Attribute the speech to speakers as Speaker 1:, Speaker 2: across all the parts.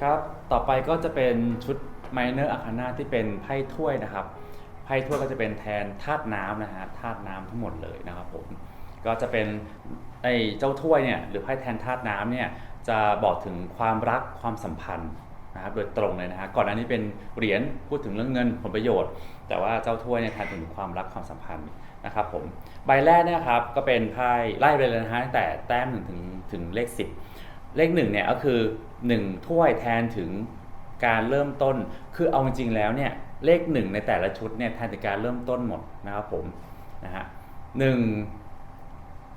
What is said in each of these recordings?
Speaker 1: ครับ ต่อไปก็จะเป็นชุด Minor Arcana ที่เป็นไพ่ถ้วยนะครับ ไพ่ถ้วยก็จะเป็นแทนธาตุน้ำนะฮะ ธาตุน้ำทั้งหมดเลยนะครับผม ก็จะเป็นไอ้เจ้าถ้วยเนี่ยหรือไพ่แทนธาตุน้ำเนี่ยจะบอกถึงความรักความสัมพันธ์นะครับโดยตรงเลยนะฮะ ก่อนหน้านี้เป็นเหรียญพูดถึงเรื่องเงินผลประโยชน์ แต่ว่าเจ้าถ้วยเนี่ยแทนถึงความรักความสัมพันธ์นะครับผม ใบแรกเนี่ยครับก็เป็นไพ่ไล่ไปเลยนะฮะตั้งแต่แต้มหนึ่งถึงถึงเลข10 เลขหนึ่งเนี่ยก็คือ1ถ้วยแทนถึงการเริ่มต้น คือเอาจริงๆแล้วเนี่ยเลขหนึ่งในแต่ละชุดเนี่ยแทนถึงการเริ่มต้นหมดนะครับผมนะฮะหนึ่ง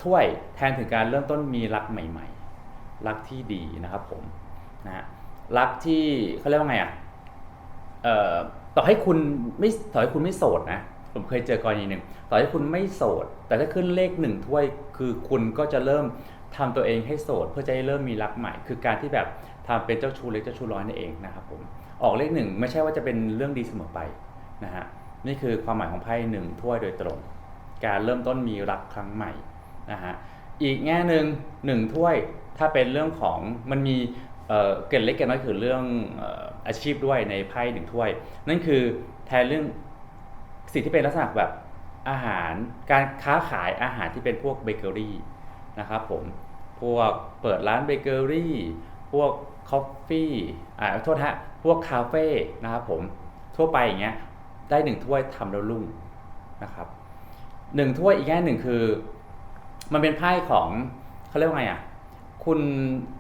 Speaker 1: ถ้วยแทนถึงการเริ่มต้นมีรักใหม่ ๆ รักที่ดีนะครับผมนะฮะรักที่เขาเรียกว่าไงอะเอ่อต่อให้คุณไม่ต่อให้คุณไม่โสดนะผมเคยเจอกรณีหนึ่งต่อให้คุณไม่โสด แต่ถ้าขึ้นเลขหนึ่งถ้วยคือคุณก็จะเริ่ม ทำตัวเองให้โสดเพื่อจะให้เริ่มมีรักใหม่ คือการที่แบบทำเป็นเจ้าชู้เล็กเจ้าชู้น้อยนั่นเองนะครับผมออกเลขหนึ่งไม่ใช่ว่าจะเป็นเรื่องดีเสมอไปนะฮะนี่คือความหมายของไพ่หนึ่งถ้วยโดยตรง การเริ่มต้นมีรักครั้งใหม่นะฮะอีกแง่หนึ่งหนึ่งถ้วยถ้าเป็นเรื่องของมันมีเกร็ดเล็กเกร็ดน้อยคือเรื่องอาชีพด้วยในไพ่หนึ่งถ้วย นั่นคือแทนเรื่องสิ่งที่เป็นลักษณะแบบอาหารการค้าขายอาหารที่เป็นพวกเบเกอรี่ นะครับผมพวกเปิดร้านเบเกอรี่พวกคอฟฟี่อ่าโทษฮะพวกคาเฟ่นะครับผมทั่วไปอย่างเงี้ยได้หนึ่งถ้วยทำแล้วรุ่งนะครับหนึ่งถ้วยอีกแง่หนึ่งคือ มันเป็นไพ่ของเขาเรียกว่าไงอะคุณ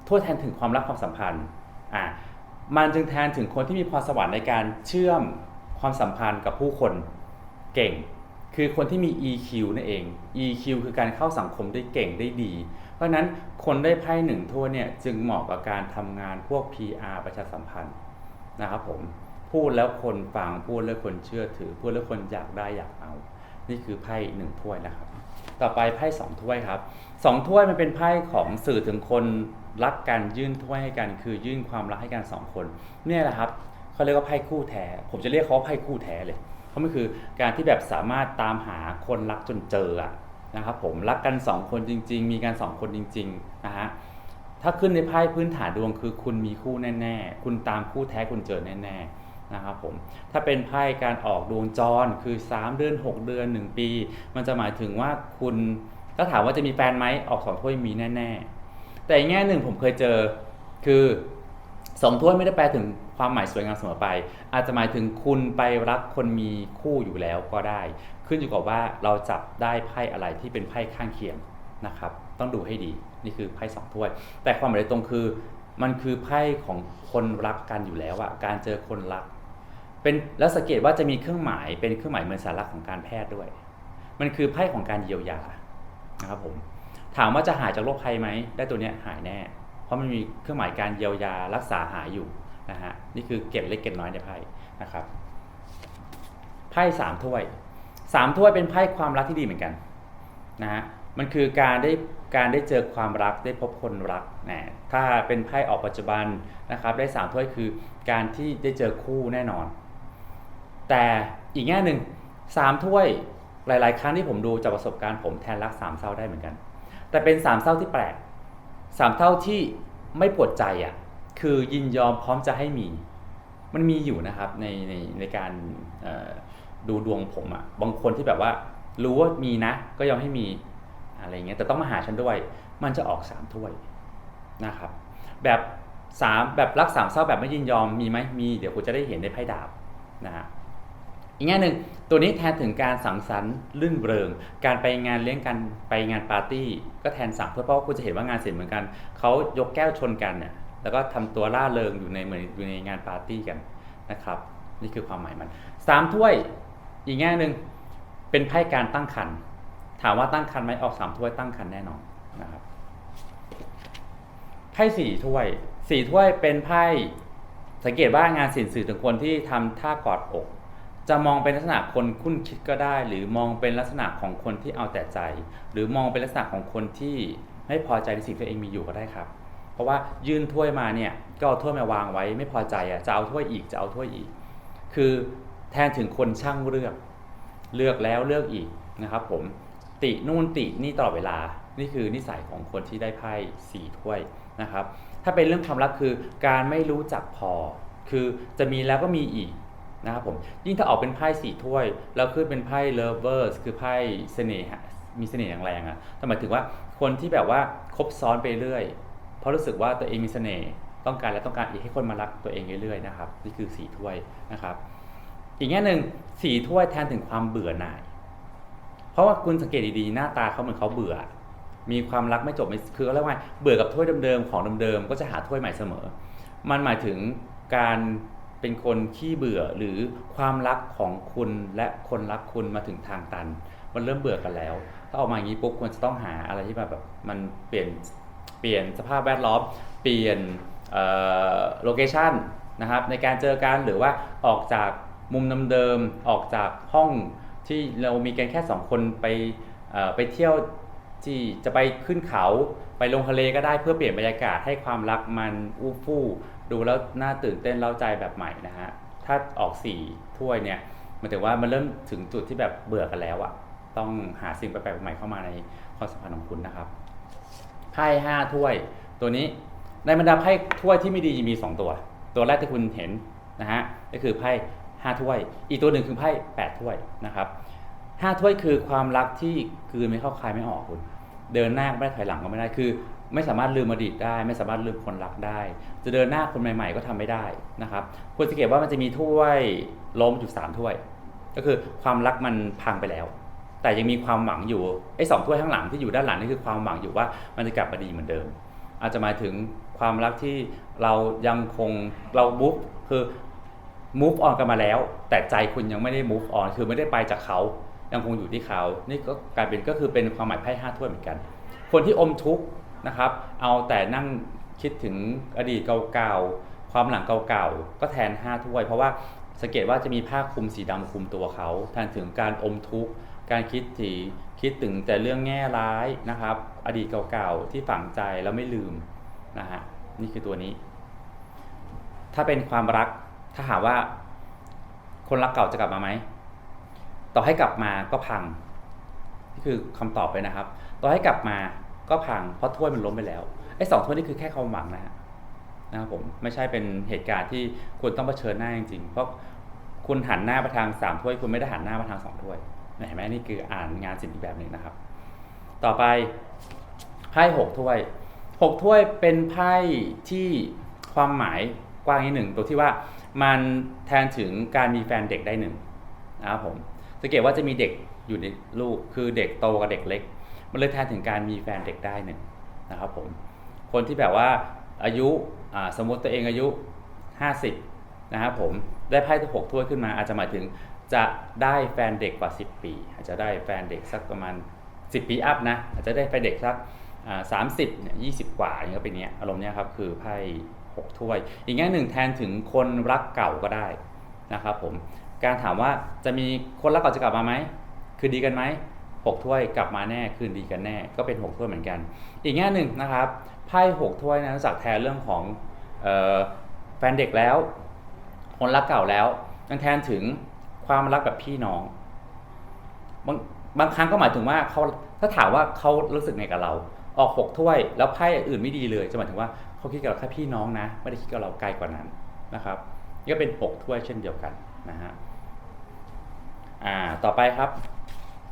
Speaker 1: ทั่วแทนถึงความรักความสัมพันธ์อ่ามันจึงแทนถึงคนที่มีพรสวรรค์ในการเชื่อมความสัมพันธ์กับผู้คนเก่ง คือคนที่มี EQ นั่นเอง EQ คือการเข้าสังคมได้เก่งได้ดี เพราะนั้นคนได้ไพ่หนึ่งทั่วเนี่ยจึงเหมาะกับการทำงานพวก PR ประชาสัมพันธ์นะครับผมพูดแล้วคนฟังพูดแล้วคนเชื่อถือ พูดแล้วคนอยากได้อยากเอา นี่คือไพ่หนึ่งถ้วยนะครับ ต่อไปไพ่สองถ้วยครับสองถ้วยมันเป็นไพ่ของสื่อถึงคนรักกันยื่นถ้วยให้กัน คือยื่นความรักให้กันสองคน เนี่ยแหละครับเขาเรียกว่าไพ่คู่แท้ ผมจะเรียกเขาว่าไพ่คู่แท้เลย เพราะมันคือการที่แบบสามารถตามหาคนรักจนเจออะนะครับผมรักกันสองคนจริง ๆ มีกันสองคนจริงๆนะฮะถ้าขึ้นในไพ่พื้นฐานดวงคือคุณมีคู่แน่ๆ คุณตามคู่แท้คุณเจอแน่ๆนะครับผมถ้าเป็นไพ่การออกดวงจรคือ 3 เดือน 6 เดือน 1 ปี มันจะหมายถึงว่าคุณถ้าถามว่าจะมีแฟนไหมออกสองถ้วยมีแน่ ๆ แต่อีกแง่หนึ่งผมเคยเจอคือ สองถ้วยไม่ได้แปลถึงความหมายสวยงามเสมอไป อาจจะหมายถึงคุณไปรักคนมีคู่อยู่แล้วก็ได้ ขึ้นอยู่กับว่าเราจับได้ไพ่อะไรที่เป็นไพ่ข้างเคียงนะครับ ต้องดูให้ดีนี่คือไพ่สองถ้วย แต่ความหมายตรงคือมันคือไพ่ของคนรักกันอยู่แล้วอะการเจอคนรัก เป็นแล้วสังเกตว่าจะมีเครื่องหมายเป็นเครื่องหมายเหมือนสาระของการแพทย์ด้วย มันคือไพ่ของการเยียวยานะครับผมถามว่าจะหายจากโรคภัยไหมได้ตัวเนี้ยหายแน่ ราะมันมีเครื่องหมายการเยียวยารักษาหายอยู่นะฮะนี่คือเก็บเล็กเก็บน้อยในไพ่นะครับไพ่สามถ้วยสามถ้วยเป็นไพ่ความรักที่ดีเหมือนกันนะฮะมันคือการได้การได้เจอความรักได้พบคนรักนะถ้าเป็นไพ่ออกปัจจุบันนะครับได้สามถ้วยคือการที่ได้เจอคู่แน่นอน แต่อีกแง่หนึ่งสามถ้วยหลาย ๆ ครั้งที่ผมดูจากประสบการณ์ผมแทนรักสามเศร้าได้เหมือนกัน แต่เป็นสามเศร้าที่แปลก สามเศร้าที่ไม่ปวดใจอะคือยินยอมพร้อมจะให้มี มันมีอยู่นะครับในในในการดูดวงผมอะบางคนที่แบบว่ารู้ว่ามีนะ ก็ยอมให้มีอะไรเงี้ยแต่ต้องมาหาฉันด้วย มันจะออกสามถ้วยนะครับ แบบสามแบบรักสามเศร้าแบบไม่ยินยอมมีไหมมี เดี๋ยวคุณจะได้เห็นในไพ่ดาบนะฮะ อีกแง่หนึ่งตัวนี้แทนถึงการสังสรรค์ลื่นเริง การไปงานเลี้ยงกันไปงานปาร์ตี้ ก็แทนสามถ้วยเพราะว่าคุณจะเห็นว่างานเสร็จเหมือนกันเขายกแก้วชนกันเนี่ยแล้วก็ทำตัวล่าเริงอยู่ในเหมือนอยู่ในงานปาร์ตี้กันนะครับ นี่คือความหมายมันสามถ้วยอีกแง่หนึ่งเป็นไพ่การตั้งคันถามว่าตั้งคันไหมออกสามถ้วยตั้งคันแน่นอนนะครับไพ่สี่ถ้วยสี่ถ้วยเป็นไพ่สังเกตว่างานสินสื่อถึงคนที่ทำท่ากอดอก จะมองเป็นลักษณะคนคุ้นคิดก็ได้ หรือมองเป็นลักษณะของคนที่เอาแต่ใจ หรือมองเป็นลักษณะของคนที่ไม่พอใจในสิ่งที่ตัวเองมีอยู่ก็ได้ครับ เพราะว่ายื่นถ้วยมาเนี่ยก็เอาถ้วยมาวางไว้ ไม่พอใจอะจะเอาถ้วยอีกจะเอาถ้วยอีก คือแทนถึงคนช่างเลือก เลือกแล้วเลือกอีกนะครับผมตินู่นตินี่ตลอดเวลานี่คือนิสัยของคนที่ได้ไพ่สี่ถ้วยนะครับ ถ้าเป็นเรื่องความรักคือการไม่รู้จักพอ คือจะมีแล้วก็มีอีก นะครับผมยิ่งถ้าออกเป็นไพ่สี่ถ้วย แล้วขึ้นเป็นไพ่ lovers คือไพ่เสน่ห์มีเสน่ห์อย่างแรงอะแต่หมายถึงว่าคนที่แบบว่าคบซ้อนไปเรื่อย เพราะรู้สึกว่าตัวเองมีเสน่ห์ต้องการและต้องการอีกให้คนมารักตัวเองเรื่อยๆนะครับนี่คือสี่ถ้วยนะครับ อีกแง่หนึ่งสี่ถ้วยแทนถึงความเบื่อหน่าย เพราะว่าคุณสังเกตดีๆหน้าตาเขาเหมือนเขาเบื่อ มีความรักไม่จบไม่คือเขาเรียกว่าเบื่อกับถ้วยเดิมๆของเดิมๆก็จะหาถ้วยใหม่เสมอ มันหมายถึงการ เป็นคนขี้เบื่อหรือความรักของคุณและคนรักคุณมาถึงทางตัน มันเริ่มเบื่อกันแล้ว ถ้าออกมาอย่างนี้ปุ๊บควรจะต้องหาอะไรที่แบบแบบมันเปลี่ยนเปลี่ยนสภาพแวดล้อมเปลี่ยนโลเคชันนะครับในการเจอกันหรือว่าออกจากมุมเดิมๆออกจากห้องที่เรามีกันแค่สองคนไปเอ่อไปเที่ยว ที่จะไปขึ้นเขาไปลงทะเลก็ได้เพื่อเปลี่ยนบรรยากาศให้ความรักมันอู้ฟู่ดูแล้วน่าตื่นเต้นเล้าใจแบบใหม่นะฮะถ้าออกสี่ถ้วยเนี่ยมันถึงว่ามันเริ่มถึงจุดที่แบบเบื่อกันแล้วอะต้องหาสิ่งแปลกๆใหม่เข้ามาในความสัมพันธ์ของคุณนะครับไพ่ห้าถ้วย ตัวนี้ในบรรดาไพ่ถ้วยที่ไม่ดีมี 2 ตัว ตัวแรกที่คุณเห็นนะฮะก็คือไพ่ห้าถ้วย อีกตัวหนึ่งคือไพ่แปดถ้วยนะครับ ห้าถ้วยคือความรักที่กลืนไม่เข้าคายไม่ออกคุณ เดินหน้าก็ไม่ได้ถอยหลังก็ไม่ได้คือ ไม่สามารถลืมอดีตได้ ไม่สามารถลืมคนรักได้ จะเดินหน้าคนใหม่ ๆ ก็ทำไม่ได้นะครับควรสังเกตว่ามันจะมีถ้วยล้มอยู่สามถ้วย ก็คือความรักมันพังไปแล้ว แต่ยังมีความหวังอยู่ไอ้สองถ้วยข้างหลังที่อยู่ด้านหลังนี่คือความหวังอยู่ว่ามันจะกลับมาดีเหมือนเดิม อาจจะหมายถึงความรักที่เรายังคงเราบุ๊คือ move on กันมาแล้ว แต่ใจคุณยังไม่ได้ move on คือไม่ได้ไปจากเขา ยังคงอยู่ที่เขา นี่ก็กลายเป็นก็คือเป็นความหมายไพ่ห้าถ้วยเหมือนกัน คนที่อมทุกข์นะครับ เอาแต่นั่งคิดถึงอดีตเก่าๆ ความหลังเก่าๆ ก็แทนห้าถ้วย เพราะว่าสังเกตว่าจะมีผ้าคลุมสีดำคลุมตัวเขาแทนถึงการอมทุกข์การคิดถีคิดถึงแต่เรื่องแง่ร้ายนะครับ อดีตเก่าๆ ที่ฝังใจแล้วไม่ลืมนะฮะนี่คือตัวนี้ ถ้าเป็นความรักถ้าหากว่า คนรักเก่าจะกลับมาไหม ต่อให้กลับมาก็พังนี่คือคำตอบเลยนะครับ ต่อให้กลับมาก็พังเพราะถ้วยมันล้มไปแล้วไอ้สองถ้วยนี่คือแค่ความหวังนะฮะนะครับผมไม่ใช่เป็นเหตุการณ์ที่คุณต้องเผชิญหน้าจริงๆเพราะคุณหันหน้าไปทางสามถ้วย คุณไม่ได้หันหน้าไปทางสองถ้วยเห็นไหมนี่คืออ่านงานศิลป์อีกแบบหนึ่งนะครับ ต่อไปไพ่หกถ้วยหกถ้วยเป็นไพ่ที่ความหมายกว้างนิดหนึ่งตรงที่ว่ามันแทนถึงการมีแฟนเด็กได้หนึ่งนะครับผม สังเกตว่าจะมีเด็กอยู่ในลูกคือเด็กโตกับเด็กเล็ก มันเลยแทนถึงการมีแฟนเด็กได้หนึ่งนะครับผมคนที่แบบว่าอายุสมมติตัวเองอายุ 50 นะครับผมได้ไพ่หกถ้วยขึ้นมา อาจจะหมายถึงจะได้แฟนเด็กกว่า 10 ปี อาจจะได้แฟนเด็กสักประมาณ 10 ปีอัพนะอาจจะได้แฟนเด็กสักสามสิบเนี่ยยี่สิบกว่าอย่างเงี้ยเป็นเนี้ยอารมณ์เนี้ยครับคือไพ่หกถ้วย อีกแง่หนึ่งแทนถึงคนรักเก่าก็ได้นะครับผม การถามว่าจะมีคนรักเก่าจะกลับมาไหมคือดีกันไหมหกถ้วยกลับมาแน่คืนดีกันแน่ก็เป็นหกถ้วยเหมือนกัน อีกแง่หนึ่งนะครับไพ่หกถ้วยนะจากแทนเรื่องของออแฟนเด็กแล้ว คนรักเก่าแล้วยังแทนถึงความรักแบบพี่น้องบางบางครั้งก็หมายถึงว่าเขาถ้าถามว่าเขารู้สึกไงกับเรา ออกหกถ้วย แล้วไพ่อื่นไม่ดีเลยจะหมายถึงว่าเขาคิดกับเราแค่พี่น้องนะ ไม่ได้คิดกับเราไกลกว่านั้นนะครับนี่ก็เป็นหกถ้วยเช่นเดียวกันนะฮะ อ่าต่อไปครับ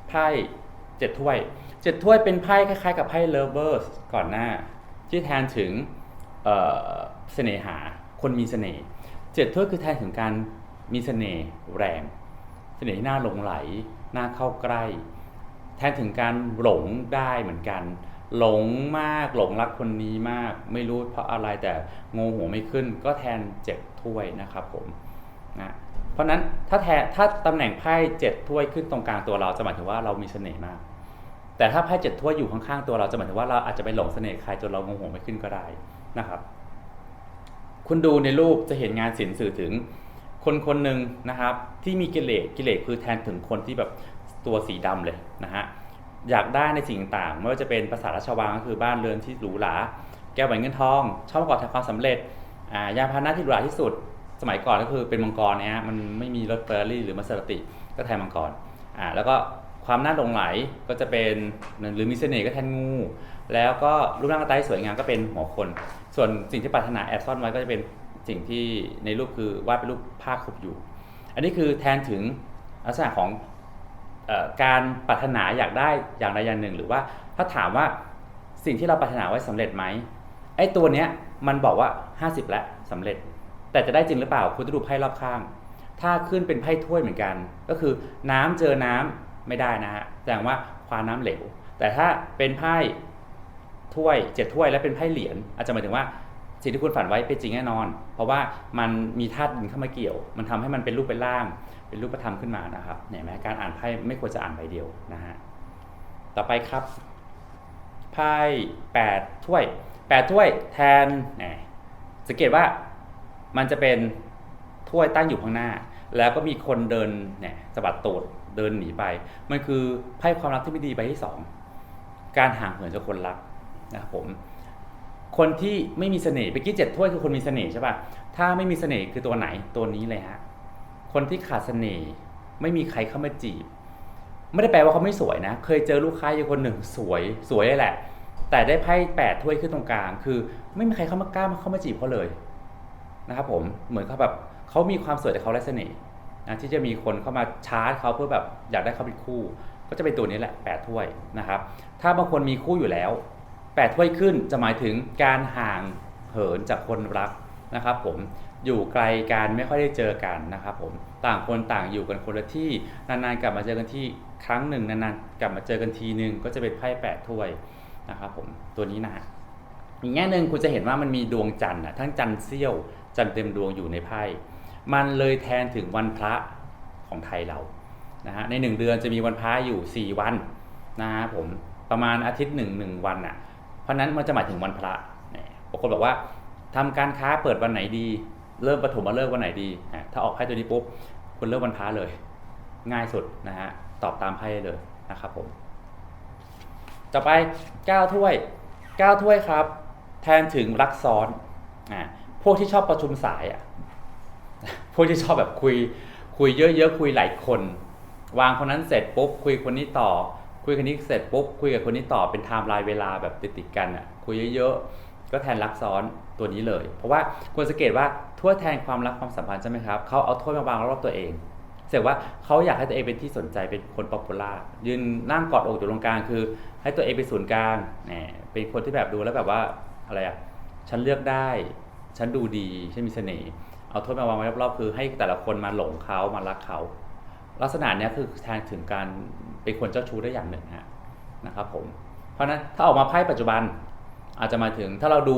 Speaker 1: ไพ่เจ็ดถ้วยเจ็ดถ้วยเป็นไพ่คล้ายๆ กับไพ่ lovers ก่อนหน้า ที่แทนถึงเสน่หาคนมีเสน่ห์เจ็ดถ้วยคือแทนถึงการมีเสน่ห์แรง เสน่ห์ที่น่าหลงไหลน่าเข้าใกล้ แทนถึงการหลงได้เหมือนกัน หลงมากหลงรักคนนี้มาก ไม่รู้เพราะอะไรแต่งงหัวไม่ขึ้น ก็แทนเจ็ดถ้วยนะครับผมนะ ราะนั้นถ้าแทนถ้าตำแหน่งไพ่เจ็ดถ้วยขึ้นตรงกลางตัวเราจะหมายถึงว่าเรามีเสน่ห์มาก แต่ถ้าไพ่เจ็ดถ้วยอยู่ข้างๆตัวเราจะหมายถึงว่าเราอาจจะไปหลงเสน่ห์ใครจนเรางงหัวไม่ขึ้นก็ได้นะครับ คุณดูในรูปจะเห็นงานศิลป์สื่อถึงคนคนหนึ่งนะครับ ที่มีกิเลสกิเลสคือแทนถึงคนที่แบบตัวสีดำเลยนะฮะอยากได้ในสิ่งต่างไม่ว่าจะเป็นภาษาราชวังก็คือบ้านเรือนที่หรูหราแก้วแหวนเงินทองชอบประกอบทางความสำเร็จยานพาหนะที่หรูหราที่สุด สมัยก่อนก็คือเป็นมังกรนะฮะมันไม่มีรถเฟอร์รี่หรือมาเซราติก็แทนมังกรอ่าแล้วก็ความน่าหลงไหลก็จะเป็นหรือมีเสน่ห์ก็แทนงู แล้วก็รูปร่างหน้าตาสวยงามก็เป็นหัวคน ส่วนสิ่งที่ปรารถนาแอบซ่อนไว้ก็จะเป็นสิ่งที่ในรูปคือวาดเป็นรูปผ้าคลุมอยู่ อันนี้คือแทนถึงลักษณะของอการปรารถนาอยากได้อย่างใดอย่างหนึ่ง หรือว่าถ้าถามว่าสิ่งที่เราปรารถนาไว้สำเร็จไหมไอ้ตัวเนี้ยมันบอกว่า 50 แล้วสำเร็จ แต่จะได้จริงหรือเปล่าคุณต้องดูไพ่รอบข้าง ถ้าขึ้นเป็นไพ่ถ้วยเหมือนกัน ก็คือน้ำเจอน้ำไม่ได้นะฮะแสดงว่าควาน้ำเหลว แต่ถ้าเป็นไพ่ถ้วยเจ็ดถ้วยแล้วเป็นไพ่เหรียญอาจจะหมายถึงว่าสิ่งที่คุณฝันไว้เป็นจริงแน่นอน เพราะว่ามันมีธาตุดินเข้ามาเกี่ยว มันทำให้มันเป็นรูปเป็นร่าง เป็นรูปธรรมขึ้นมานะครับเห็นไหมการอ่านไพ่ไม่ควรจะอ่านใบเดียวนะฮะต่อไปครับไพ่แปดถ้วยแปดถ้วยแทนสังเกตว่า มันจะเป็นถ้วยตั้งอยู่ข้างหน้า แล้วก็มีคนเดินเนี่ยสะบัดตูดเดินหนีไป มันคือไพ่ความรักที่ไม่ดีใบที่สองการห่างเหินจากคนรักนะครับผมคนที่ไม่มีเสน่ห์เมื่อกี้เจ็ดถ้วยคือคนมีเสน่ห์ใช่ป่ะถ้าไม่มีเสน่ห์คือตัวไหนตัวนี้เลยฮะคนที่ขาดเสน่ห์ไม่มีใครเข้ามาจีบ ไม่ได้แปลว่าเขาไม่สวยนะ เคยเจอลูกค้าอยู่คนหนึ่งสวยสวยเลยแหละ แต่ได้ไพ่แปดถ้วยขึ้นตรงกลาง คือ ไม่มีใครเข้ามากล้าเข้ามาจีบเขาเลย นะครับผมเหมือนเขาแบบเขามีความสวยแต่เขาไร้เสน่ห์นะที่จะมีคนเข้ามาชาร์จเขาเพื่อแบบอยากได้เขาเป็นคู่ ก็จะเป็นตัวนี้แหละแปดถ้วยนะครับถ้าบางคนมีคู่อยู่แล้วแปดถ้วยขึ้นจะหมายถึงการห่างเหินจากคนรักนะครับผมอยู่ไกลกันไม่ค่อยได้เจอกันนะครับผมต่างคนต่างอยู่กันคนละที่นานๆกลับมาเจอกันที่ครั้งหนึ่งนานๆกลับมาเจอกันทีหนึ่งก็จะเป็นไพ่แปดถ้วยนะครับผมตัวนี้นะฮะอีกแง่หนึ่งคุณจะเห็นว่ามันมีดวงจันทร์ทั้งจันทร์เสี้ยว จันทร์เต็มดวงอยู่ในไพ่ มันเลยแทนถึงวันพระของไทยเรานะฮะในหนึ่งเดือนจะมีวันพระอยู่ 4 วันนะฮะผมประมาณอาทิตย์หนึ่งหนึ่งวันอะเพราะนั้นมันจะหมายถึงวันพระบางคนบอกว่าทำการค้าเปิดวันไหนดี เริ่มปฐมมาเลิกวันไหนดีถ้าออกไพ่ตัวนี้ปุ๊บคุณเริ่มวันพระเลย ง่ายสุดนะฮะตอบตามไพ่เลยนะครับผมต่อไป 9 ถ้วย 9 ถ้วยครับ แทนถึงรักซ้อนอ่า พวกที่ชอบประชุมสายอะพวกที่ชอบแบบคุย คุยเยอะๆคุยหลายคน วางคนนั้นเสร็จปุ๊บคุยคนนี้ต่อ คุยคนนี้เสร็จปุ๊บคุยกับคนนี้ต่อเป็นไทม์ไลน์เวลาแบบติดๆกันอะคุยเยอะๆก็แทนรักซ้อนตัวนี้เลย เพราะว่าควรสังเกตว่าถ้วแทนความรักความสัมพันธ์ใช่ไหมครับเขาเอาถ้วมาวางรอบตัวเองเสร็จว่าเขาอยากให้ตัวเองเป็นที่สนใจเป็นคนป๊อปปูล่ายืนนั่งกอดอกอยู่ตรงกลางคือ ให้ตัวเองเป็นศูนย์กลางแหมเป็นคนที่แบบดูแล้วแบบว่าอะไรอะฉันเลือกได้ ฉันดูดีฉันมีเสน่ห์เอาโทษมาวางไว้รอบๆคือให้แต่ละคนมาหลงเขามารักเขา ลักษณะนี้คือแทนถึงการเป็นคนเจ้าชู้ได้อย่างหนึ่งฮะนะครับผมเพราะนั้นถ้าออกมาไพ่ปัจจุบันอาจจะมาถึงถ้าเราดู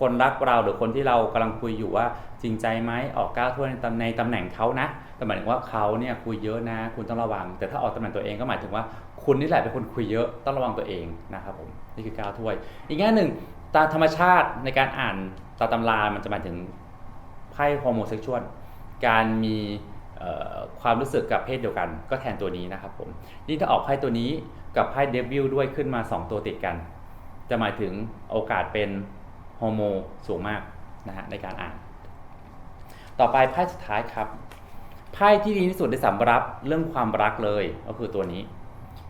Speaker 1: คนรักเราหรือคนที่เรากำลังคุยอยู่ว่าจริงใจไหมออกก้าวถ้วยในตำในตำแหน่งเขานะแต่หมายถึงว่าเขาเนี่ยคุยเยอะนะ คุณต้องระวัง แต่ถ้าออกตำแหน่งตัวเองก็หมายถึงว่าคุณนี่แหละเป็นคนคุยเยอะต้องระวังตัวเองนะครับผมนี่คือก้าวถ้วย อีกแง่หนึ่งตามธรรมชาติในการอ่าน ตามตำรามันจะหมายถึงไพ่โฮโมเซ็กชวลการมีความรู้สึกกับเพศเดียวกัน ก็แทนตัวนี้นะครับผมยิ่งถ้าออกไพ่ตัวนี้กับไพ่เดวิลด้วยขึ้นมา 2 ตัวติดกัน จะหมายถึงโอกาสเป็นโฮโมสูงมากนะฮะในการอ่าน ต่อไปไพ่สุดท้ายครับไพ่ที่ดีที่สุดในสำหรับเรื่องความรักเลยก็คือตัวนี้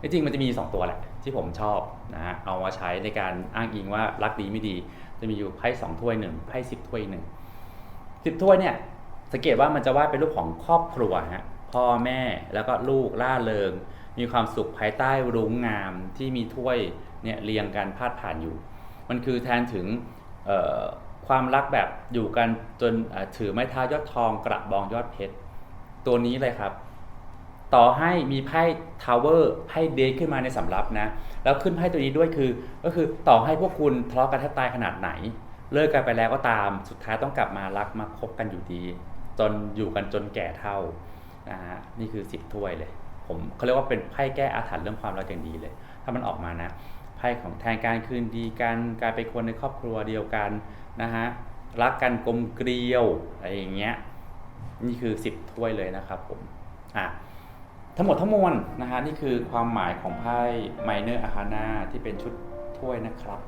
Speaker 1: จริงมันจะมี 2 ตัวแหละ ที่ผมชอบนะฮะเอามาใช้ในการอ้างอิงว่ารักดีไม่ดี จะมีอยู่ไพ่สองถ้วยหนึ่งไพ่สิบถ้วยหนึ่งสิบถ้วยเนี่ยสังเกตว่ามันจะวาดเป็นรูปของครอบครัวฮะพ่อแม่แล้วก็ลูกล่าเริง มีความสุขภายใต้รุ้งงามที่มีถ้วยเนี่ยเรียงกันพาดผ่านอยู่ มันคือแทนถึงความรักแบบอยู่กันจนถือไม้เท้ายอดทองกระบองยอดเพชรตัวนี้เลยครับ ต่อให้มีไพ่ทาวเวอร์ไพ่เดทขึ้นมาในสำรับนะ แล้วขึ้นไพ่ตัวนี้ด้วยคือ ก็คือต่อให้พวกคุณทะเลาะกันแทบตายขนาดไหน เลิกกันไปแล้วก็ตามสุดท้ายต้องกลับมารักมาคบกันอยู่ดี จนอยู่กันจนแก่เท่านะฮะนี่คือสิบถ้วยเลย ผมเขาเรียกว่าเป็นไพ่แก้อาถรรพ์เรื่องความรักอย่างดีเลย ถ้ามันออกมานะไพ่ของแทนการคืนดีกันการเป็นคนในครอบครัวเดียวกันนะฮะรักกันกลมเกลียวอะไรอย่างเงี้ยนี่คือ10ถ้วยเลยนะครับผมอะ ทั้งหมดทั้งมวลนะฮะนี่คือความหมายของไพ่ Minor Arcana ที่เป็นชุดถ้วยนะครับ